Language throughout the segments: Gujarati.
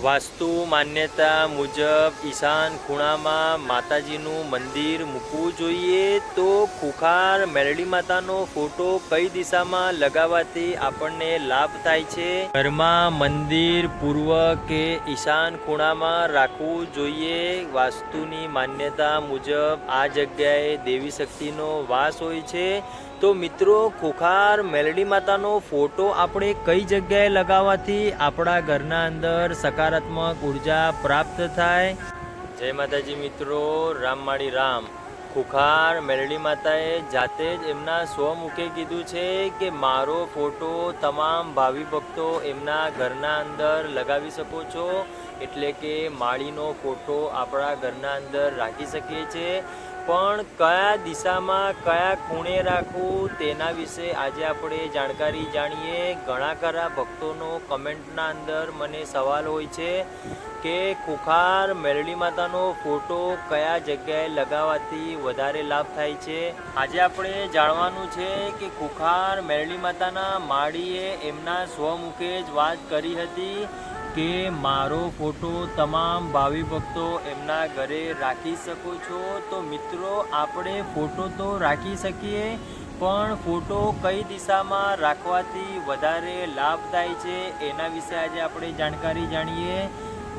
વાસ્તુ માન્યતા મુજબ ઈશાન ખૂણામાં માતાજીનું મંદિર મૂકવું જોઈએ તો ખુખાર મેરડી માતાનો ફોટો કઈ દિશામાં લગાવવાથી આપણને લાભ થાય છે? ઘરમાં મંદિર પૂર્વ કે ઈશાન ખૂણામાં રાખવું જોઈએ. વાસ્તુની માન્યતા મુજબ આ જગ્યાએ દેવી શક્તિનો વાસ હોય છે. તો મિત્રો, ખુખાર મેલડી માતાનો ફોટો આપણે કઈ જગ્યાએ લગાવવાથી આપણા ઘરના અંદર સકારાત્મક ઊર્જા પ્રાપ્ત થાય. જય માતાજી મિત્રો રામમાળી રામ. ખુખાર મેલડી માતાએ જાતે જ એમના સ્વમુખે કીધું છે કે મારો ફોટો તમામ ભાવિ ભક્તો એમના ઘરના અંદર લગાવી શકો છો. એટલે કે માળીનો ફોટો આપણા ઘરના અંદર રાખી શકીએ છીએ. પણ કયા દિશામાં કયા ખૂણે રાખવું તેના વિશે આજે આપણે જાણકારી જાણીએ. ઘણા ખરા ભક્તોનો કમેન્ટના અંદર મને સવાલ હોય છે કે ખુખાર મેરળી માતાનો ફોટો કયા જગ્યાએ લગાવવાથી વધારે લાભ થાય છે? આજે આપણે જાણવાનું છે કે ખુખાર મેરળી માતાના માળીએ એમના સ્વમુખે જ વાત કરી હતી કે મારો ફોટો તમામ ભાવિ ભક્તો એમના ઘરે રાખી શકો છો. તો મિત્રો, આપણે ફોટો તો રાખી શકીએ, પણ ફોટો કઈ દિશામાં રાખવાથી વધારે લાભ થાય છે એના વિશે આજે આપણે જાણકારી જાણીએ.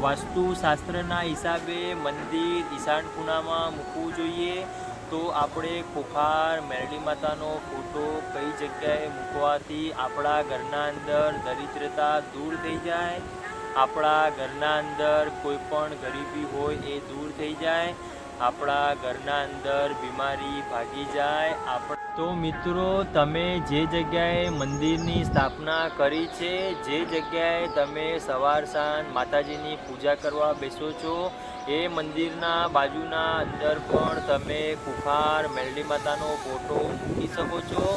વાસ્તુશાસ્ત્રના હિસાબે મંદિર ઈશાન ખૂણામાં મૂકવું જોઈએ. તો આપણે ખોખાર, મેરડી માતાનો ફોટો કઈ જગ્યાએ મૂકવાથી આપણા ઘરના અંદર દરિદ્રતા દૂર થઈ જાય? આપણા ઘરના અંદર કોઈ પણ ગરીબી હોય એ દૂર થઈ જાય, આપણા ઘરના અંદર બીમારી ભાગી જાય, આપણ તો મિત્રો, તમે જે જગ્યાએ મંદિરની સ્થાપના કરી છે, જે જગ્યાએ તમે સવાર સાંજ માતાજીની પૂજા કરવા બેસો છો, એ મંદિરના બાજુના અંદર પણ તમે કુખાર મેલડી માતાનો ફોટો મૂકી શકો છો.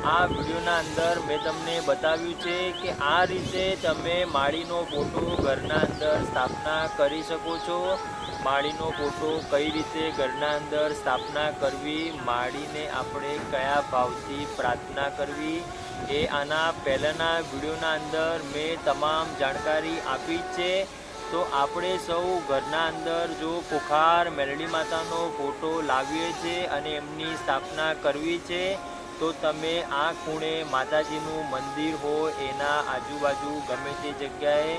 આ વિડીયોના અંદર મેં તમને બતાવ્યું છે કે આ રીતે તમે માળીનો ફોટો ઘરના અંદર સ્થાપના કરી શકો છો. માળીનો ફોટો કઈ રીતે ઘરના અંદર સ્થાપના કરવી, માળીને આપણે કયા ભાવથી પ્રાર્થના કરવી, એ આના પહેલાંના વિડીયોના અંદર મેં તમામ જાણકારી આપી છે. તો આપણે સૌ ઘરના અંદર જો કુખાર મેલડી માતાનો ફોટો લાવીએ છીએ અને એમની સ્થાપના કરવી છે તો તમે આ ખૂણે માતાજીનું મંદિર હોય એના આજુબાજુ ગમે તે જગ્યાએ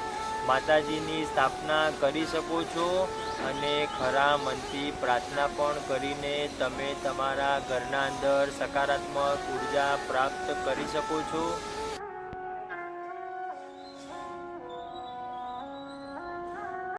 માતાજીની સ્થાપના કરી શકો છો અને ખરા મનથી પ્રાર્થના પણ કરીને તમે તમારા ઘરના અંદર સકારાત્મક ઊર્જા પ્રાપ્ત કરી શકો છો.